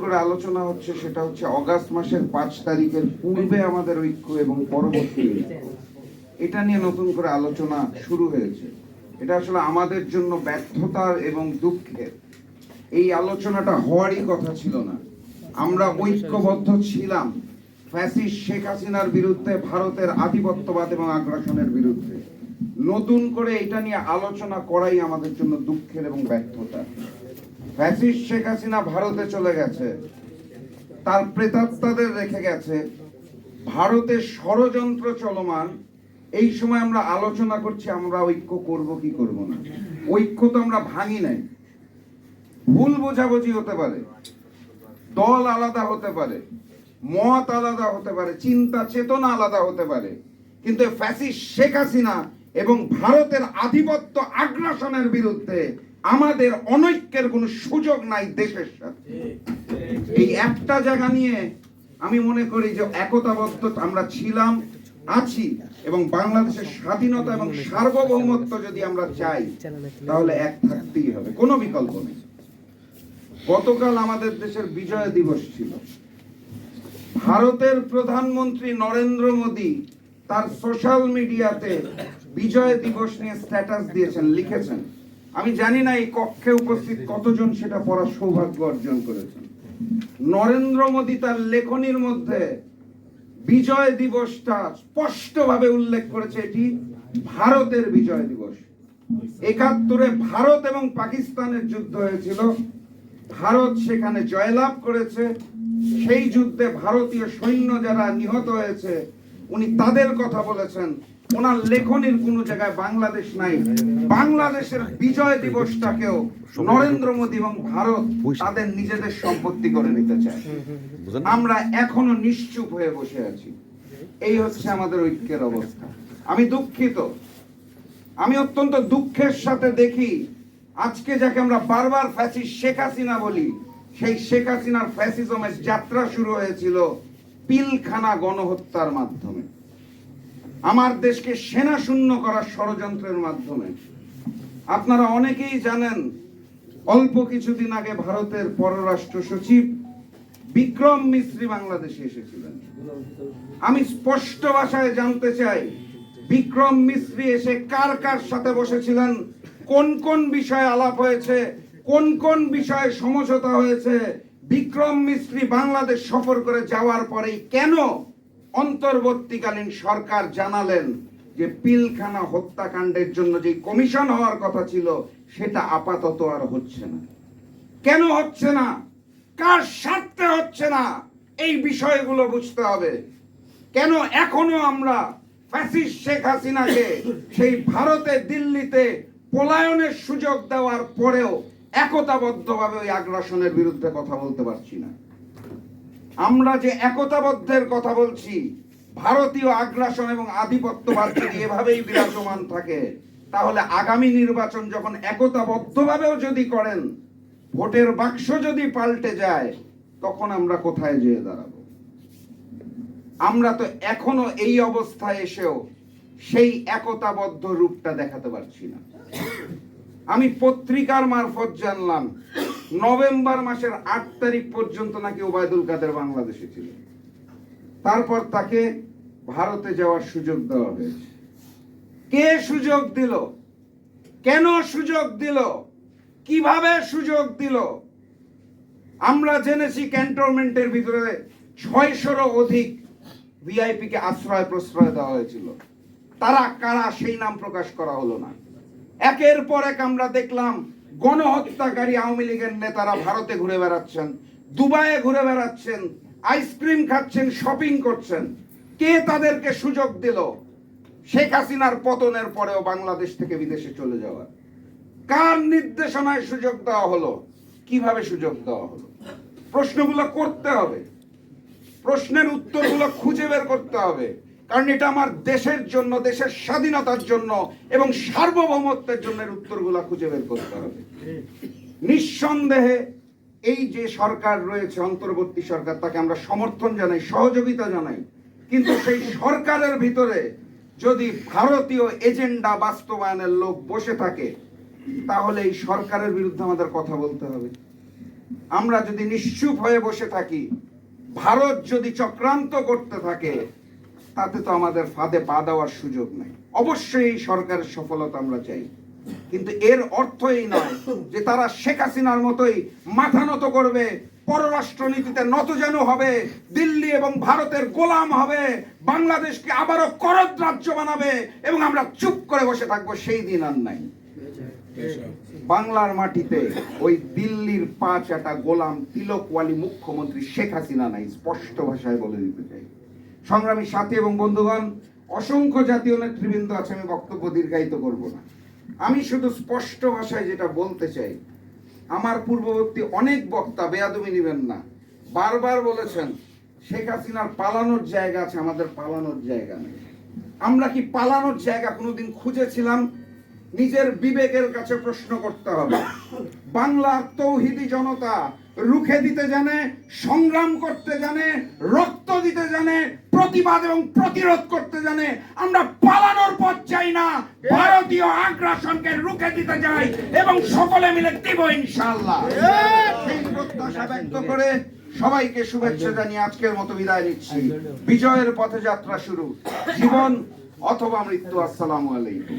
করে আলোচনা হচ্ছে সেটা হচ্ছে অগাস্ট মাসের পাঁচ তারিখের পূর্বে আমাদের ঐক্য এবং পরবর্তী এটা নিয়ে নতুন করে আলোচনা শুরু হয়েছে। এটা আসলে আমাদের জন্য ব্যর্থতার এবং দুঃখের। এই আলোচনাটা হওয়ারই কথা ছিল না। আমরা ঐক্যবদ্ধ ছিলাম ফ্যাসিস্ট শেখ হাসিনার বিরুদ্ধে, ভারতের আধিপত্যবাদ এবং আগ্রাসনের বিরুদ্ধে। নতুন করে এটা নিয়ে আলোচনা করাই আমাদের জন্য দুঃখের এবং ব্যর্থতা ফ্যাসিস্ট শেখ হাসিনা ভারতে চলে গেছে। তার প্রেতাত্মাদের রেখে গেছে। ভারতে ষড়যন্ত্র চলমান। এই সময় আমরা আলোচনা করছি, আমরা ঐক্য করব কি করব না। ঐক্য তো আমরা ভাঙি নাই। ভুল বোঝাবুঝি হতে পারে। দল আলাদা হতে পারে। মত আলাদা হতে পারে। চিন্তা চেতনা আলাদা হতে পারে। কিন্তু ফ্যাসিস্ট শেখ হাসিনা এবং ভারতের আধিপত্য আগ্রাসনের বিরুদ্ধে আমাদের অনৈক্যের কোনো সুযোগ নাই দেশের সাথে। এই একটা জায়গা নিয়ে আমি মনে করি যে একতাবদ্ধ আমরা ছিলাম আছি এবং বাংলাদেশের স্বাধীনতা এবং সার্বভৌমত্ব যদি আমরা চাই তাহলে এক থাকতেই হবে। কোনো বিকল্প নেই। গতকাল আমাদের দেশের বিজয় দিবস ছিল। ভারতের প্রধানমন্ত্রী নরেন্দ্র মোদী তার সোশ্যাল মিডিয়াতে বিজয় দিবস নিয়ে স্ট্যাটাস দিয়েছেন লিখেছেন। আমি জানি না এই কক্ষে উপস্থিত কতজন সেটা পড়ার সৌভাগ্য অর্জন করেছেন। নরেন্দ্র মোদী তার লেখনির মধ্যে বিজয় দিবসটা স্পষ্টভাবে উল্লেখ করেছে, এটি ভারতের বিজয় দিবস। একাত্তরে ভারত এবং পাকিস্তানের যুদ্ধ হয়েছিল। ভারত সেখানে জয়লাভ করেছে। সেই যুদ্ধে ভারতীয় সৈন্য যারা নিহত হয়েছে, উনি তাদের কথা বলেছেন। ওনার লেখনির কোনো জায়গায় বাংলাদেশ নাই। বাংলাদেশের বিজয় দিবসটাকেও নরেন্দ্র মোদী এবং ভারত তাদের নিজেদের সম্পত্তি করে নিতে চায়। আমরা এখনও নিশ্চুপ হয়ে বসে আছি। এই হচ্ছে আমাদের ঐক্যের অবস্থা। আমি দুঃখিত। আমি অত্যন্ত দুঃখের সাথে দেখি আজকে যাকে আমরা বারবার ফ্যাসি শেখ হাসিনা বলি সেই শেখ হাসিনার ফ্যাসিজমের যাত্রা শুরু হয়েছিল পিলখানা গণহত্যার মাধ্যমে। আমার দেশকে সেনা শূন্য করার ষড়যন্ত্রের মাধ্যমে। আপনারা অনেকেই জানেন, অল্প কিছুদিন আগে ভারতের পররাষ্ট্র সচিব বিক্রম মিস্ত্রি বাংলাদেশে এসেছিলেন। আমি স্পষ্ট ভাষায় জানতে চাই, বিক্রম মিস্ত্রি এসে কার কার সাথে বসেছিলেন? কোন কোন বিষয়ে আলাপ হয়েছে? কোন কোন বিষয়ে সমঝোতা হয়েছে? বিক্রম মিস্ত্রি বাংলাদেশ সফর করে যাওয়ার পরেই কেন অন্তর্বর্তীকালীন সরকার জানালেন যে পিলখানা হত্যাকাণ্ডের জন্য যে কমিশন হওয়ার কথা ছিল, সেটা আপাতত আর হচ্ছে না। কেন হচ্ছে না? কার স্বার্থে হচ্ছে না? এই বিষয়গুলো বুঝতে হবে। কেন এখনও আমরা ফ্যাসিস্ট শেখ হাসিনাকে সেই ভারতে, দিল্লিতে পলায়নের সুযোগ দেওয়ার পরেও একতাবদ্ধভাবে ওই আগ্রাসনের বিরুদ্ধে কথা বলতে পারছি না। আমরা যে একতাবদ্ধের কথা বলছি, ভারতীয় আগ্রাসন এবং আধিপত্যবাদ যদি এভাবেই বিরাজমান থাকে, তাহলে আগামী নির্বাচন যখন একতাবদ্ধভাবেও যদি করেন, ভোটের বাক্স যদি পাল্টে যায়, তখন আমরা কোথায় যেয়ে দাঁড়াবো? আমরা তো এখনও এই অবস্থায় এসেও সেই একতাবদ্ধ রূপটা দেখাতে পারছি না। আমি পত্রিকার মারফত জানলাম নভেম্বর মাসের আট তারিখ পর্যন্ত নাকি ওবায়দুল কাদের বাংলাদেশে ছিল। তারপর তাকে ভারতে যাওয়ার সুযোগ দেওয়া হয়েছে। কে সুযোগ দিল? কেন সুযোগ দিল? কীভাবে সুযোগ দিল? আমরা জেনেছি ক্যান্টনমেন্টের ভিতরে ছয়শোরও অধিক ভিআইপি কে আশ্রয় প্রশ্রয় দেওয়া হয়েছিল। তারা কারা সেই নাম প্রকাশ করা হলো না। একের পর এক আমরা দেখলাম গণহত্যাকারী আওয়ামী লীগের নেতারা ভারতে ঘুরে বেড়াচ্ছেন, দুবাইয়ে ঘুরে বেড়াচ্ছেন আইসক্রিম খাচ্ছেন শপিং করছেন। কে তাদেরকে সুযোগ দিল? শেখ হাসিনার পতনের পরেও বাংলাদেশ থেকে বিদেশে চলে যাওয়ার। কার নির্দেশনায় সুযোগ দেওয়া হলো? কীভাবে সুযোগ দেওয়া হলো? প্রশ্নগুলো করতে হবে। প্রশ্নের উত্তরগুলো খুঁজে বের করতে হবে। কারণ এটা আমার দেশের জন্য, দেশের স্বাধীনতার জন্য এবং সার্বভৌমত্বের জন্য এর উত্তরগুলো খুঁজে বের করতে হবে। নিঃসন্দেহে এই যে সরকার রয়েছে, অন্তর্বর্তী সরকার, তাকে আমরা সমর্থন জানাই, সহযোগিতা জানাই, কিন্তু সেই সরকারের ভিতরে যদি ভারতীয় এজেন্ডা বাস্তবায়নের লোক বসে থাকে, তাহলে এই সরকারের বিরুদ্ধে আমাদের কথা বলতে হবে। আমরা যদি নিশ্চুপ হয়ে বসে থাকি, ভারত যদি চক্রান্ত করতে থাকে তাতে তো আমাদের ফাঁদে পা দেওয়ার সুযোগ নেই। অবশ্যই সরকারের সফলতা আমরা চাই। কিন্তু এর অর্থ এই নয় যে তারা শেখ হাসিনার মতোই মাথা নত করবে, পররাষ্ট্রনীতিতে নতজানু হবে, দিল্লি এবং ভারতের গোলাম হবে, বাংলাদেশকে আবারও করদ রাজ্য বানাবে এবং আমরা চুপ করে বসে থাকব, সেই দিন আর নাই। বাংলার মাটিতে ওই দিল্লির পাঁচ একটা গোলাম তিলকওয়ালি মুখ্যমন্ত্রী শেখ হাসিনা নাই, স্পষ্ট ভাষায় বলে দিতে চাই। সংগ্রামী সাথী এবং বন্ধুগণ, অসংখ্য জাতীয় নেতৃবৃন্দ আছে, আমি বক্তব্য দীর্ঘায়িত করব না। আমি শুধু স্পষ্ট ভাষায় যেটা বলতে চাই, আমার পূর্ববর্তী অনেক বক্তা বেয়াদমি নেবেন না। বারবার বলেছেন, শেখ হাসিনার পালানোর জায়গা আছে, আমাদের পালানোর জায়গা নেই। আমরা কি পালানোর জায়গা কোনোদিন খুঁজেছিলাম? নিজের বিবেকের কাছে প্রশ্ন করতে হবে। বাংলার তৌহিদি জনতা রুখে দিতে জানে, সংগ্রাম করতে জানে, রক্ত দিতে জানে প্রতিবাদ এবং প্রতিরোধ করতে জানে। আমরা পালানোর পথ চাই না। ভারতীয় আগ্রাসনকে রুখে দিতে চাই এবং সকলে মিলে দিব ইনশাল্লাহ প্রত্যাশা ব্যক্ত করে সবাইকে শুভেচ্ছা জানিয়ে আজকের মতো বিদায় নিচ্ছি। বিজয়ের পথে যাত্রা শুরু। জীবন অথবা মৃত্যু, আসসালাম আলাইকুম।